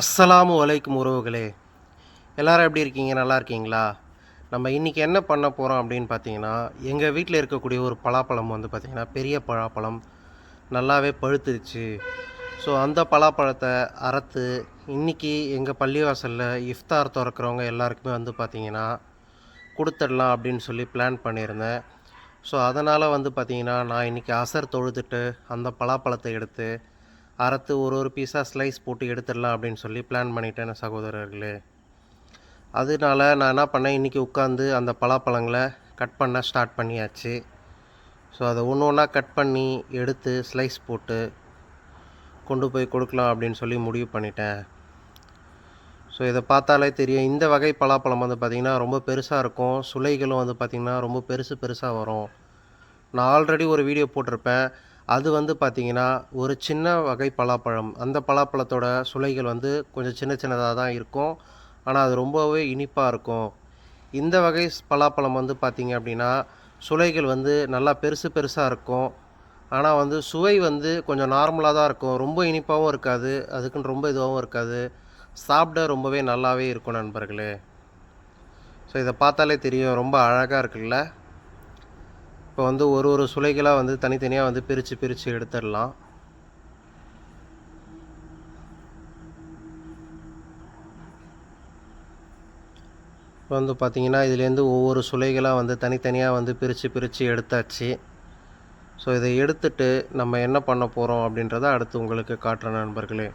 அஸ்ஸலாமு அலைக்கும் உறவுகளே. எல்லோரும் எப்படி இருக்கீங்க? நல்லா இருக்கீங்களா? நம்ம இன்றைக்கி என்ன பண்ண போகிறோம் அப்படின்னு பார்த்தீங்கன்னா எங்கள் வீட்டில் இருக்கக்கூடிய ஒரு பலாப்பழம் வந்து பார்த்திங்கன்னா பெரிய பலாப்பழம். நல்லாவே பழுத்துருச்சு. ஸோ அந்த பலாப்பழத்தை அறுத்து இன்றைக்கி எங்கள் பள்ளிவாசலில் இஃப்தார் திறக்கிறவங்க எல்லாருக்குமே வந்து பார்த்திங்கன்னா கொடுத்துடலாம் அப்படின்னு சொல்லி பிளான் பண்ணியிருந்தேன். ஸோ அதனால் வந்து பார்த்திங்கன்னா நான் இன்றைக்கி அசர் தொழுதுட்டு அந்த பலாப்பழத்தை எடுத்து அறுத்து ஒரு ஒரு பீஸாக ஸ்லைஸ் போட்டு எடுத்துடலாம் அப்படின்னு சொல்லி பிளான் பண்ணிட்டேன் சகோதரர்களே. அதனால நான் என்ன பண்ணேன்? இன்றைக்கி உட்காந்து அந்த பலாப்பழங்களை கட் பண்ண ஸ்டார்ட் பண்ணியாச்சு. ஸோ அதை ஒன்று ஒன்றா கட் பண்ணி எடுத்து ஸ்லைஸ் போட்டு கொண்டு போய் கொடுக்கலாம் அப்படின்னு சொல்லி முடிவு பண்ணிட்டேன். ஸோ இதை பார்த்தாலே தெரியும். இந்த வகை பலாப்பழம் வந்து பார்த்திங்கன்னா ரொம்ப பெருசாக இருக்கும். சுளைகளும் வந்து பார்த்திங்கன்னா ரொம்ப பெருசு பெருசாக வரும். நான் ஆல்ரெடி ஒரு வீடியோ போட்டிருப்பேன். அது வந்து பார்த்திங்கன்னா ஒரு சின்ன வகை பலாப்பழம். அந்த பலாப்பழத்தோட சுளைகள் வந்து கொஞ்சம் சின்ன சின்னதாக தான் இருக்கும். ஆனால் அது ரொம்பவே இனிப்பாக இருக்கும். இந்த வகை பலாப்பழம் வந்து பார்த்திங்க அப்படின்னா சுளைகள் வந்து நல்லா பெருசு பெருசாக இருக்கும். ஆனால் வந்து சுவை வந்து கொஞ்சம் நார்மலாக தான் இருக்கும். ரொம்ப இனிப்பாகவும் இருக்காது. அதுக்குன்னு ரொம்ப இதுவாகவும் இருக்காது. சாப்பிட ரொம்பவே நல்லாவே இருக்கும் நண்பர்களே. ஸோ இதை பார்த்தாலே தெரியும். ரொம்ப அழகாக இருக்குல்ல? இப்போ வந்து ஒரு ஒரு சுளைகளாக வந்து தனித்தனியாக வந்து பிரித்து பிரித்து எடுத்துடலாம். இப்போ வந்து பார்த்திங்கன்னா இதுலேருந்து ஒவ்வொரு சுளைகளாக வந்து தனித்தனியாக வந்து பிரித்து பிரித்து எடுத்தாச்சு. ஸோ இதை எடுத்துட்டு நம்ம என்ன பண்ண போகிறோம் அப்படின்றத அடுத்து உங்களுக்கு காட்டுறேன் நண்பர்களே.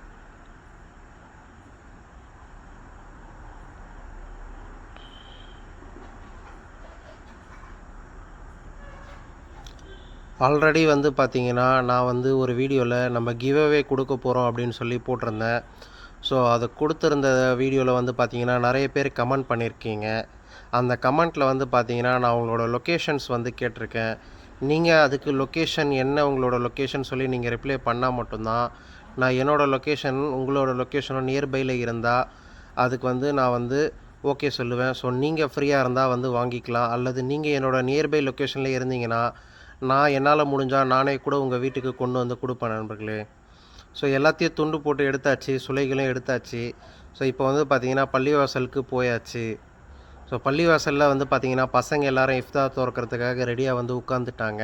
ஆல்ரெடி வந்து பார்த்தீங்கன்னா நான் வந்து ஒரு வீடியோவில் நம்ம கிவ்அவே கொடுக்க போகிறோம் அப்படின்னு சொல்லி போட்டிருந்தேன். ஸோ அதை கொடுத்துருந்த வீடியோவில் வந்து பார்த்தீங்கன்னா நிறைய பேர் கமெண்ட் பண்ணியிருக்கீங்க அந்த கமெண்ட்டில் வந்து பார்த்தீங்கன்னா நான் உங்களோட லொக்கேஷன்ஸ் வந்து கேட்டிருக்கேன். நீங்கள் அதுக்கு லொக்கேஷன் என்ன உங்களோட லொக்கேஷன் சொல்லி நீங்கள் ரிப்ளை பண்ணால் மட்டும்தான் நான் என்னோடய லொக்கேஷன் உங்களோட லொக்கேஷனும் நியர்பையில் இருந்தால் அதுக்கு வந்து நான் வந்து ஓகே சொல்லுவேன். ஸோ நீங்கள் ஃப்ரீயாக இருந்தால் வந்து வாங்கிக்கலாம். அல்லது நீங்கள் என்னோட நியர்பை லொக்கேஷனில் இருந்தீங்கன்னா நான் என்னால் முடிஞ்சால் நானே கூட உங்கள் வீட்டுக்கு கொண்டு வந்து கொடுப்பேன் நண்பர்களே. ஸோ எல்லாத்தையும் துண்டு போட்டு எடுத்தாச்சு சுலைகளும் எடுத்தாச்சு. ஸோ இப்போ வந்து பார்த்திங்கன்னா பள்ளிவாசலுக்கு போயாச்சு. ஸோ பள்ளிவாசலில் வந்து பார்த்திங்கன்னா பசங்க எல்லாரும் இஃப்தா துறக்கிறதுக்காக ரெடியாக வந்து உட்காந்துட்டாங்க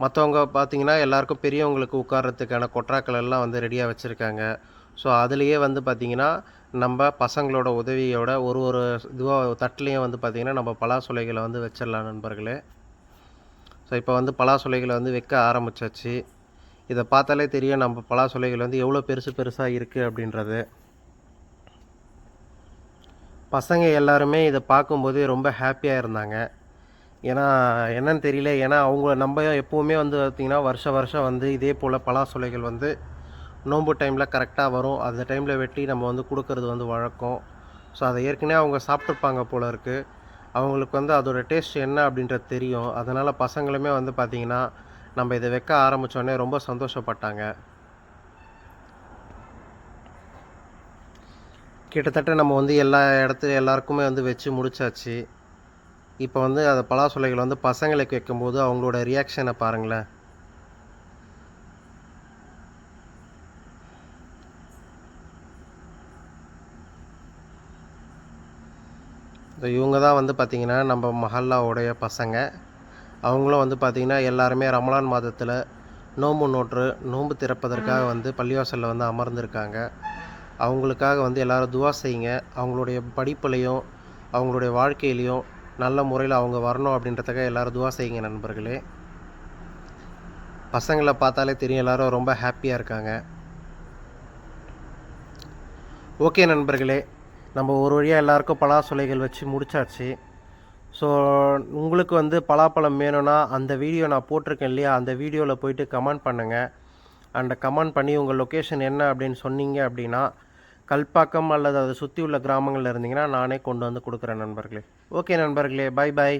மற்றவங்க பார்த்தீங்கன்னா எல்லாருக்கும் பெரியவங்களுக்கு உட்கார்றதுக்கான கொட்ராக்கள் எல்லாம் வந்து ரெடியாக வச்சுருக்காங்க. ஸோ அதுலேயே வந்து பார்த்திங்கன்னா நம்ம பசங்களோட உதவியோட ஒரு ஒரு இதுவாக தட்டுலேயும் வந்து பார்த்திங்கன்னா நம்ம பலாசொலைகளை வந்து வச்சிடலாம் நண்பர்களே. ஸோ இப்போ வந்து பலாசொலைகளை வந்து வைக்க ஆரம்பிச்சாச்சு. இதை பார்த்தாலே தெரியும் நம்ம பலாசொலைகள் வந்து எவ்வளோ பெருசு பெருசாக இருக்குது அப்படின்றது. பசங்க எல்லாருமே இதை பார்க்கும்போது ரொம்ப ஹாப்பியாக இருந்தாங்க. ஏன்னா என்னன்னு தெரியல. ஏன்னா அவங்க நம்ம எப்போவுமே வந்து பார்த்திங்கன்னா வருஷ வருஷம் வந்து இதே போல் பலாசொலைகள் வந்து நோன்பு டைமில் கரெக்டாக வரும். அந்த டைமில் வெட்டி நம்ம வந்து கொடுக்கறது வந்து வழக்கம். ஸோ அதை ஏற்கனவே அவங்க சாப்பிட்ருப்பாங்க போல இருக்குது அவங்களுக்கு வந்து அதோட டேஸ்ட் என்ன அப்படின்றது தெரியும். அதனால் பசங்களுமே வந்து பார்த்திங்கன்னா நம்ம இதை வைக்க ஆரம்பித்தோடனே ரொம்ப சந்தோஷப்பட்டாங்க. கிட்டத்தட்ட நம்ம வந்து எல்லா இடத்துல எல்லாருக்குமே வந்து வச்சு முடிச்சாச்சு. இப்போ வந்து அந்த பலாசொலைகள் வந்து பசங்களுக்கு வைக்கும்போது அவங்களோட ரியாக்ஷனை பாருங்களேன். இவங்க தான் வந்து பார்த்திங்கன்னா நம்ம மஹல்லாவுடைய பசங்க. அவங்களும் வந்து பார்த்திங்கன்னா எல்லாருமே ரமலான் மாதத்தில் நோன்பு நோற்று நோன்பு திறப்பதற்காக வந்து பள்ளிவாசலில் வந்து அமர்ந்திருக்காங்க. அவங்களுக்காக வந்து எல்லாரும் துவா செய்யுங்க. அவங்களுடைய படிப்புலையும் அவங்களுடைய வாழ்க்கையிலையும் நல்ல முறையில் அவங்க வரணும் அப்படின்றதுக்காக எல்லாரும் துவா செய்யுங்க நண்பர்களே. பசங்களை பார்த்தாலே தெரியும் எல்லாரும் ரொம்ப ஹாப்பியாக இருக்காங்க. ஓகே நண்பர்களே. நம்ம ஒரு வழியாக எல்லாருக்கும் பலாசொலைகள் வச்சு முடிச்சாச்சு. ஸோ உங்களுக்கு வந்து பலாப்பழம் வேணும்னா அந்த வீடியோ நான் போட்டிருக்கேன் இல்லையா? அந்த வீடியோவில் போயிட்டு கமெண்ட் பண்ணுங்கள் அண்ட் கமெண்ட் பண்ணி உங்கள் லொக்கேஷன் என்ன அப்படின்னு சொன்னீங்க அப்படின்னா கல்பாக்கம் அல்லது அதை சுற்றி உள்ள கிராமங்களில் இருந்தீங்கன்னா நானே கொண்டு வந்து கொடுக்குறேன் நண்பர்களே. ஓகே நண்பர்களே பை பாய்